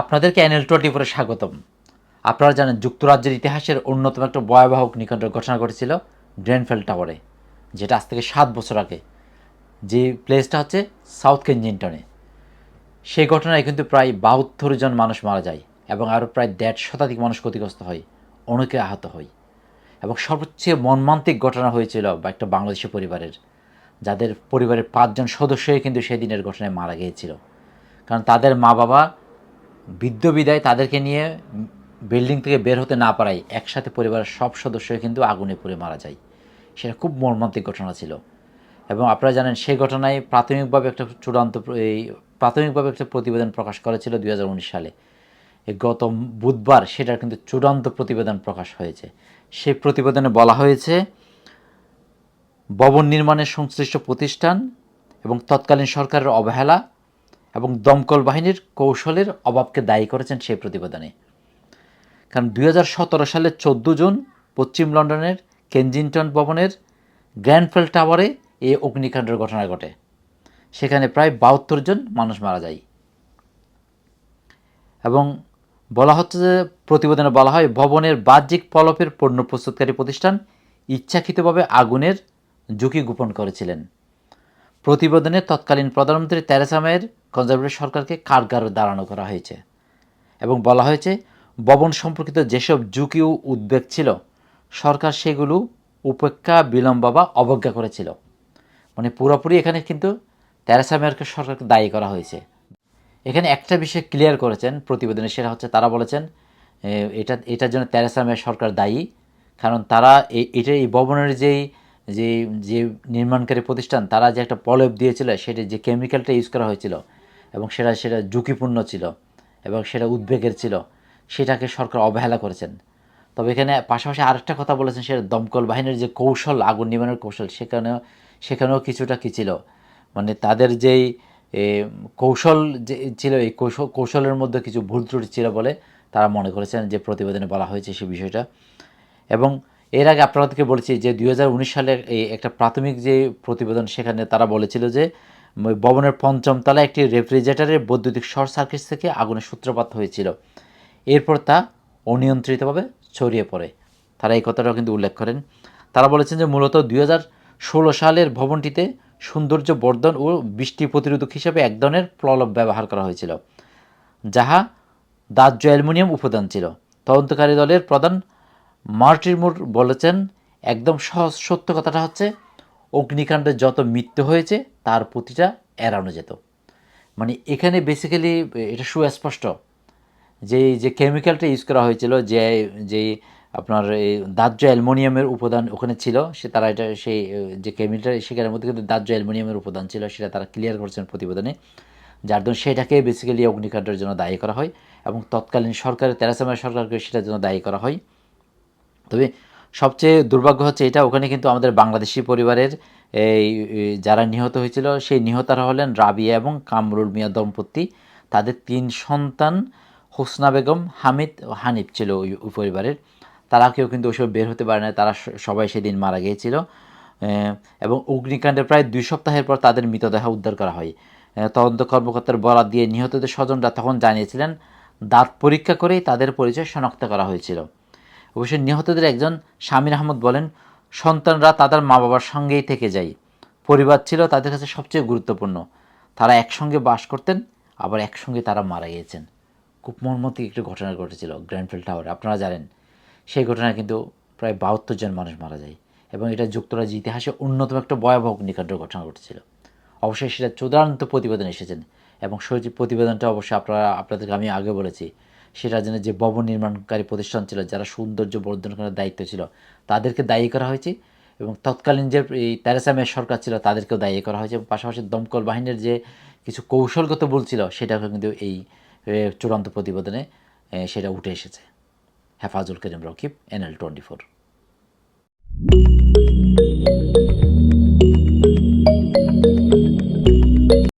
আপনাদেরকে NL twenty ফোরে স্বাগতম। আপনারা জানেন যুক্তরাজ্যের ইতিহাসের অন্যতম একটা ভয়াবহ অগ্নিকাণ্ডের ঘটনা ঘটেছিল গ্রেনফেল টাওয়ারে, যেটা আজ থেকে সাত বছর আগে। যে প্লেসটা হচ্ছে সাউথ কেনজিংটনে। সেই ঘটনায় কিন্তু প্রায় বাহাত্তর জন মানুষ মারা যায় এবং আরও প্রায় দেড় শতাধিক মানুষ ক্ষতিগ্রস্ত হয়, অনেকে আহত হয়। এবং সবচেয়ে মর্মান্তিক ঘটনা হয়েছিল বা একটা বাংলাদেশি পরিবারের, যাদের পরিবারের পাঁচজন সদস্যই কিন্তু সেদিনের ঘটনায় মারা গিয়েছিল। কারণ তাদের মা বাবা বৃদ্ধ বিদায় তাদেরকে নিয়ে বিল্ডিং থেকে বের হতে না পারায় একসাথে পরিবারের সব সদস্য কিন্তু আগুনে পুড়ে মারা যায়। সেটা খুব মর্মান্তিক ঘটনা ছিল। এবং আপনারা জানেন সেই ঘটনায় প্রাথমিকভাবে একটা চূড়ান্ত এই প্রাথমিকভাবে একটা প্রতিবেদন প্রকাশ করেছিল দু হাজার উনিশ সালে। গত বুধবার সেটার কিন্তু চূড়ান্ত প্রতিবেদন প্রকাশ হয়েছে। সেই প্রতিবেদনে বলা হয়েছে, ভবন নির্মাণের সংশ্লিষ্ট প্রতিষ্ঠান এবং তৎকালীন সরকারের অবহেলা এবং দমকল বাহিনীর কৌশলের অভাবকে দায়ী করেছেন সেই প্রতিবেদনে। কারণ দু হাজার সতেরো সালের চোদ্দ জুন পশ্চিম লন্ডনের কেনজিংটন ভবনের গ্র্যান্ডফেল টাওয়ারে এই অগ্নিকাণ্ডের ঘটনা ঘটে। সেখানে প্রায় বাহাত্তর জন মানুষ মারা যায়। এবং বলা হচ্ছে যে প্রতিবেদনে বলা হয়, ভবনের বাহ্যিক পলপের পণ্য প্রস্তুতকারী প্রতিষ্ঠান ইচ্ছাকৃতভাবে আগুনের ঝুঁকি গোপন করেছিলেন। প্রতিবেদনে তৎকালীন প্রধানমন্ত্রী তেরেসা মেয়ের কনজারভেটিভ সরকারকে কারগারে দাঁড়ানো করা হয়েছে এবং বলা হয়েছে, ভবন সম্পর্কিত যেসব ঝুঁকি ও উদ্বেগ ছিল, সরকার সেগুলো উপেক্ষা বিলম্ব বা অবজ্ঞা করেছিল। মানে পুরোপুরি এখানে কিন্তু তেরেসা মেয়রকে সরকারকে দায়ী করা হয়েছে। এখানে একটা বিষয় ক্লিয়ার করেছেন প্রতিবেদনে, সেটা হচ্ছে তারা বলেছেন এটা, এটার জন্য তেরেসা মেয়ের সরকার দায়ী, কারণ তারা এটা এই ভবনের যেই যে যে নির্মাণকারী প্রতিষ্ঠান, তারা যে একটা পলব দিয়েছিল, সেটা যে কেমিক্যালটা ইউজ করা হয়েছিল এবং সেটা সেটা ঝুঁকিপূর্ণ ছিল এবং সেটা উদ্বেগের ছিল, সেটাকে সরকার অবহেলা করেছেন। তবে এখানে পাশাপাশি আরেকটা কথা বলেছেন, সেটা দমকল বাহিনীর যে কৌশল, আগুন নিবানোর কৌশল, সেখানেও সেখানেও কিছুটা কী ছিল? মানে তাদের যেই কৌশল যে, ছিল, এই কৌশল কৌশলের মধ্যে কিছু ভুল ত্রুটি ছিল বলে তারা মনে করেছেন যে প্রতিবেদনে বলা হয়েছে সে বিষয়টা। এবং এর আগে আপনাদেরকে বলেছি যে দুই হাজার উনিশ সালে এই একটা প্রাথমিক যে প্রতিবেদন সেখানে তারা বলেছিল যে ভবনের পঞ্চম তলায় একটি রেফ্রিজারেটরের বৈদ্যুতিক শর্ট সার্কিট থেকে আগুনের সূত্রপাত হয়েছিল। এরপর তা অনিয়ন্ত্রিতভাবে ছড়িয়ে পড়ে। তারা এই কথাটাও কিন্তু উল্লেখ করেন। তারা বলেছেন যে মূলত দুই হাজার ষোলো সালের ভবনটিতে সৌন্দর্য বর্ধন ও বৃষ্টি প্রতিরোধক হিসেবে এক ধরনের প্রলব ব্যবহার করা হয়েছিল, যাহা দাহ্য অ্যালুমিনিয়াম উপাদান ছিল। তদন্তকারী দলের প্রধান মার্টিরমুর বলেছেন, একদম সহজ সত্য কথাটা হচ্ছে, অগ্নিকাণ্ডে যত মৃত্যু হয়েছে, তার প্রতিটা এড়ানো যেত। মানে এখানে বেসিক্যালি এটা সুস্পষ্ট যে যে কেমিক্যালটা ইউজ করা হয়েছিল, যে যে আপনার এই দাহ্য অ্যালুমিনিয়ামের উপাদান ওখানে ছিল, সে তারা এটা সেই যে কেমিক্যাল সেখানের মধ্যে কিন্তু দাহ্য অ্যালুমিনিয়ামের উপাদান ছিল, সেটা তারা ক্লিয়ার করছেন প্রতিবেদনে। যার জন্য সেটাকে বেসিক্যালি অগ্নিকাণ্ডের জন্য দায়ী করা হয় এবং তৎকালীন সরকারের তেরাসামের সরকারকে সেটার জন্য দায়ী করা হয়। তবে সবচেয়ে দুর্ভাগ্য হচ্ছে এটা, ওখানে কিন্তু আমাদের বাংলাদেশি পরিবারের এই যারা নিহত হয়েছিল, সেই নিহতারা হলেন রাবিয়া এবং কামরুল মিয়া দম্পতি। তাদের তিন সন্তান হোসনা বেগম, হামিদ ও হানিফ ছিল ওই ওই পরিবারের তারা কেউ কিন্তু ওইসব বের হতে পারে না তারা সবাই সেদিন মারা গিয়েছিল। এবং অগ্নিকাণ্ডের প্রায় দুই সপ্তাহের পর তাদের মৃতদেহ উদ্ধার করা হয়। তদন্ত কর্মকর্তার বরাত দিয়ে নিহতদের স্বজনরা তখন জানিয়েছিলেন, দাঁত পরীক্ষা করেই তাদের পরিচয় শনাক্ত করা হয়েছিল। অবশ্য নিহতদের একজন শামির আহমদ বলেন, সন্তানরা তাদের মা বাবার সঙ্গেই থেকে যায়। পরিবার ছিল তাদের কাছে সবচেয়ে গুরুত্বপূর্ণ। তারা একসঙ্গে বাস করতেন, আবার একসঙ্গে তারা মারা গিয়েছেন। খুব মর্মন্তিক একটি ঘটনা ঘটেছিল গ্র্যান্ডফিল্ড টাওয়ারে, আপনারা জানেন। সেই ঘটনায় কিন্তু প্রায় বাহাত্তর জন মানুষ মারা যায় এবং এটা যুক্তরাজ্য ইতিহাসে অন্যতম একটা ভয়াবহ অগ্নিকাণ্ডের ঘটনা ঘটেছিল। অবশ্যই সেটা চূড়ান্ত প্রতিবেদন এসেছেন এবং সেই প্রতিবেদনটা অবশ্যই আপনারা, আপনাদেরকে আমি আগে বলেছি। সেটার জন্য যে ভবন নির্মাণকারী প্রতিষ্ঠান ছিল, যারা সৌন্দর্য বর্ধন করার দায়িত্ব ছিল, তাদেরকে দায়ী করা হয়েছে এবং তৎকালীন যে এই তেরেসা সরকার ছিল, তাদেরকেও দায়ী করা হয়েছে এবং পাশাপাশি দমকল বাহিনীর যে কিছু কৌশলগত ভুল ছিল, সেটাকে কিন্তু এই চূড়ান্ত প্রতিবেদনে সেটা উঠে এসেছে। Hefazul Karim Rakib NL twenty four